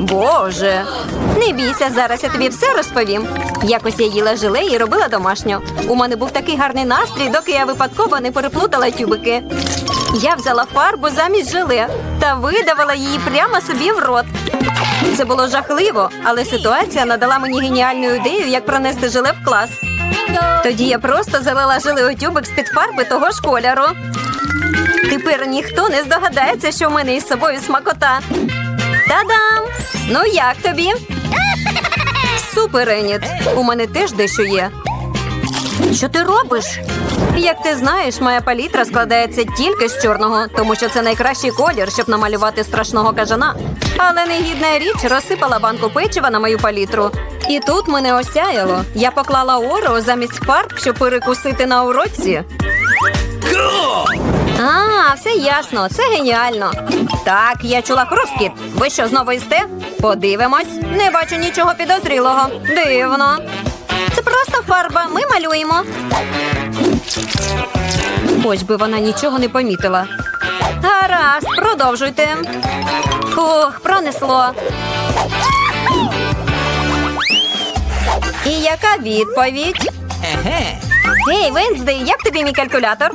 Боже. Не бійся, зараз я тобі все розповім. Якось я їла желе і робила домашню. У мене був такий гарний настрій, доки я випадково не переплутала тюбики. Я взяла фарбу замість желе та видавала її прямо собі в рот. Це було жахливо, але ситуація надала мені геніальну ідею, як пронести желе в клас. Тоді я просто залила желе у тюбик з-під фарби того ж кольору. Тепер ніхто не здогадається, що в мене із собою смакота. Та-дам! Ну як тобі? Супер, Еніт. У мене теж дещо є. Що ти робиш? Як ти знаєш, моя палітра складається тільки з чорного, тому що це найкращий колір, щоб намалювати страшного кажана. Але негідна річ розсипала банку печива на мою палітру. І тут мене осяяло. Я поклала орео замість фарб, щоб перекусити на уроці. А, все ясно, це геніально. Так, я чула хрускіт. Ви що, знову їсте? Подивимось. Не бачу нічого підозрілого. Дивно. Це просто фарба. Ми малюємо. Хоч би вона нічого не помітила. Гаразд, продовжуйте. Ох, пронесло. І яка відповідь? Гей, Венздей, як тобі мій калькулятор?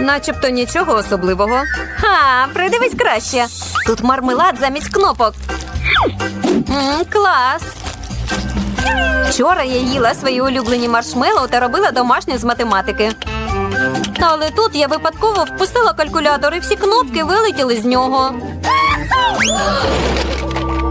Начебто нічого особливого. Ха, придивись краще. Тут мармелад замість кнопок. М, клас. Вчора я їла свої улюблені маршмеллоу та робила домашню з математики. Але тут я випадково впустила калькулятор і всі кнопки вилетіли з нього.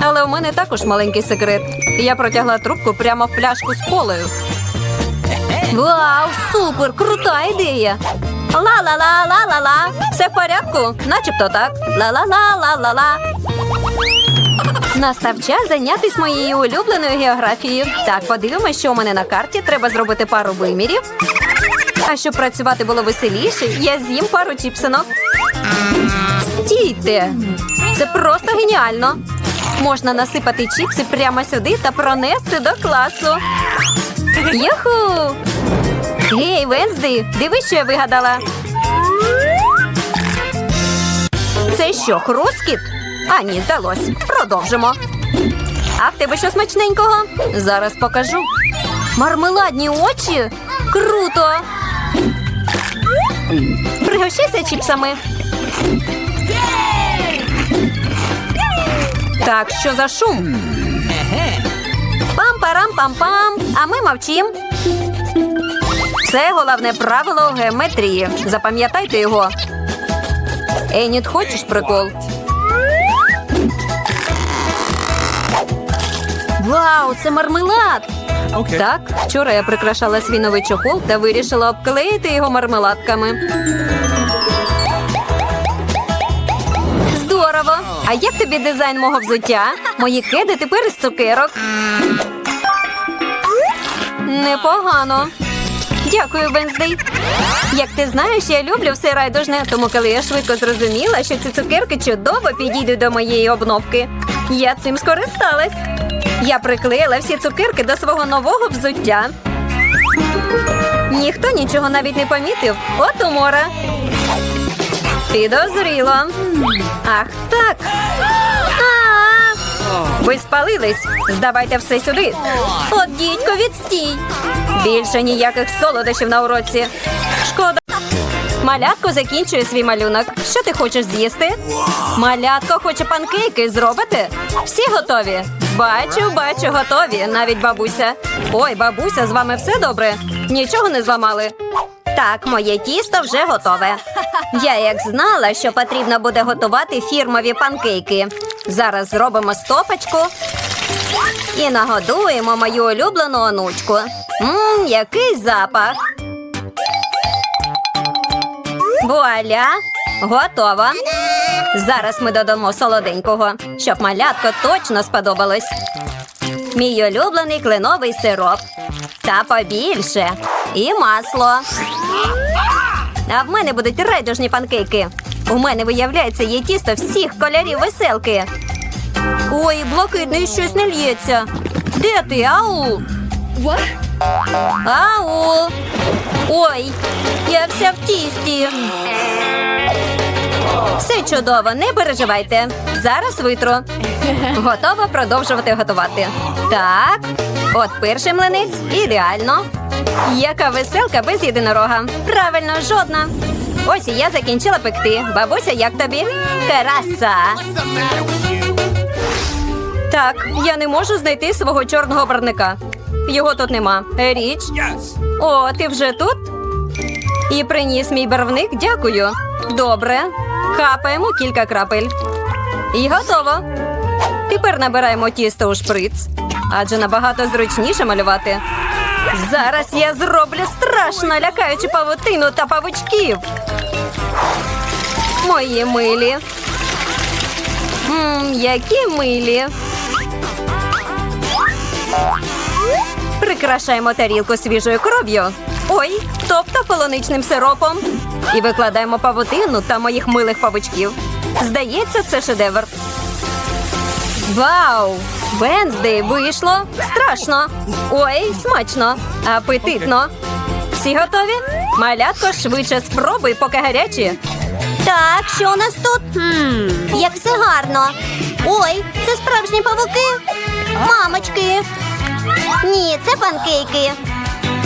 Але у мене також маленький секрет. Я протягла трубку прямо в пляшку з колою. Вау, супер! Крута ідея! Ла-ла-ла-ла-ла-ла! Все в порядку? Начебто так. Ла-ла-ла-ла-ла-ла. Настав час зайнятися моєю улюбленою географією. Так, подивимось, що у мене на карті. Треба зробити пару вимірів. А щоб працювати було веселіше, я з'їм пару чіпсинок. Стійте! Це просто геніально. Можна насипати чіпси прямо сюди та пронести до класу. Юху! Гей, Венсди, дивись, що я вигадала. Це що, хрускіт? А, ні, здалось. Продовжимо. А в тебе що смачненького? Зараз покажу. Мармеладні очі? Круто! Пригощайся чіпсами. Так, що за шум? Пам-парам-пам-пам. А ми мовчим. Це головне правило геометрії. Запам'ятайте його. Еніт, хочеш прикол? Вау, це мармелад! Okay. Так, вчора я прикрашала свій новий чохол та вирішила обклеїти його мармеладками. Здорово! А як тобі дизайн мого взуття? Мої кеди тепер із цукерок. Непогано. Дякую, Венздей. Як ти знаєш, я люблю все райдужне, тому коли я швидко зрозуміла, що ці цукерки чудово підійдуть до моєї обновки, я цим скористалась. Я приклеїла всі цукерки до свого нового взуття. Ніхто нічого навіть не помітив. От умора. Підозріло. Ах, так. Ви спалились. Здавайте все сюди. От дідько, відстій. Більше ніяких солодощів на уроці. Шкода. Малятко закінчує свій малюнок. Що ти хочеш з'їсти? Малятко хоче панкейки зробити? Всі готові? Бачу, бачу, готові. Навіть бабуся. Ой, бабуся, з вами все добре? Нічого не зламали. Так, моє тісто вже готове. Я як знала, що потрібно буде готувати фірмові панкейки. Зараз зробимо стопочку і нагодуємо мою улюблену онучку. Мм, який запах. Вуаля! Готово. Зараз ми додамо солоденького, щоб малятко точно сподобалось. Мій улюблений кленовий сироп. Та побільше. І масло. А в мене будуть райдужні панкейки. У мене, виявляється, є тісто всіх кольорів веселки. Ой, блакитний щось не лється. Де ти, ау? Ау! Ой, я вся в тісті. Все чудово, не переживайте. Зараз витру. Готова продовжувати готувати. Так, от перший млинець ідеально. Яка веселка без єдинорога. Правильно, жодна. Ось і я закінчила пекти. Бабуся, як тобі? Краса. Так, я не можу знайти свого чорного барника. Його тут нема. Річ. О, ти вже тут? І приніс мій барвник, дякую. Добре. Капаємо кілька крапель. І готово. Тепер набираємо тісто у шприц, адже набагато зручніше малювати. Зараз я зроблю страшно лякаючу павутину та павучків. Мої милі. Мм, які милі. Прикрашаємо тарілку свіжою кров'ю. Ой, тобто полуничним сиропом. І викладаємо павутину та моїх милих павучків. Здається, це шедевр. Вау! Венздей вийшло страшно. Ой, смачно, апетитно. Всі готові? Малятко швидше спробуй, поки гарячі. Так, що у нас тут? Хм, як все гарно. Ой, це справжні павуки. Мамочки. Ні, це панкейки.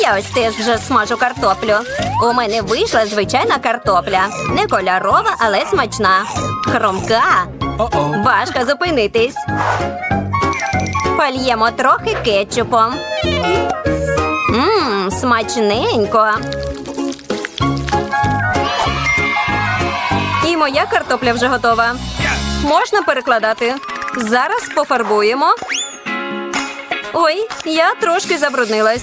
Я ось теж вже смажу картоплю. У мене вийшла звичайна картопля. Не кольорова, але смачна. Хромка. Важко зупинитись. Польємо трохи кетчупом. Мм, смачненько. І моя картопля вже готова. Можна перекладати. Зараз пофарбуємо. Ой, я трошки забруднилась.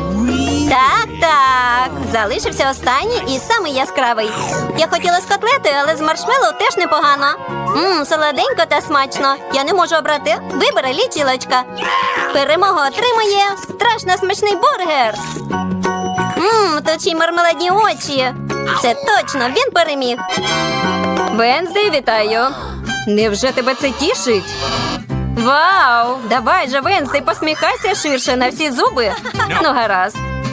Так, так. Залишився останній і самий яскравий. Я хотіла з котлети, але з маршмеллоу теж непогано. Мм, солоденько та смачно. Я не можу обрати. Вибери лічилочка. Перемогу отримує страшно смачний бургер. Мм, тут мармеладні очі. Це точно він переміг. Венздей, вітаю. Невже тебе це тішить? Вау! Давай же, Венздей, посміхайся ширше на всі зуби. Ну, гаразд.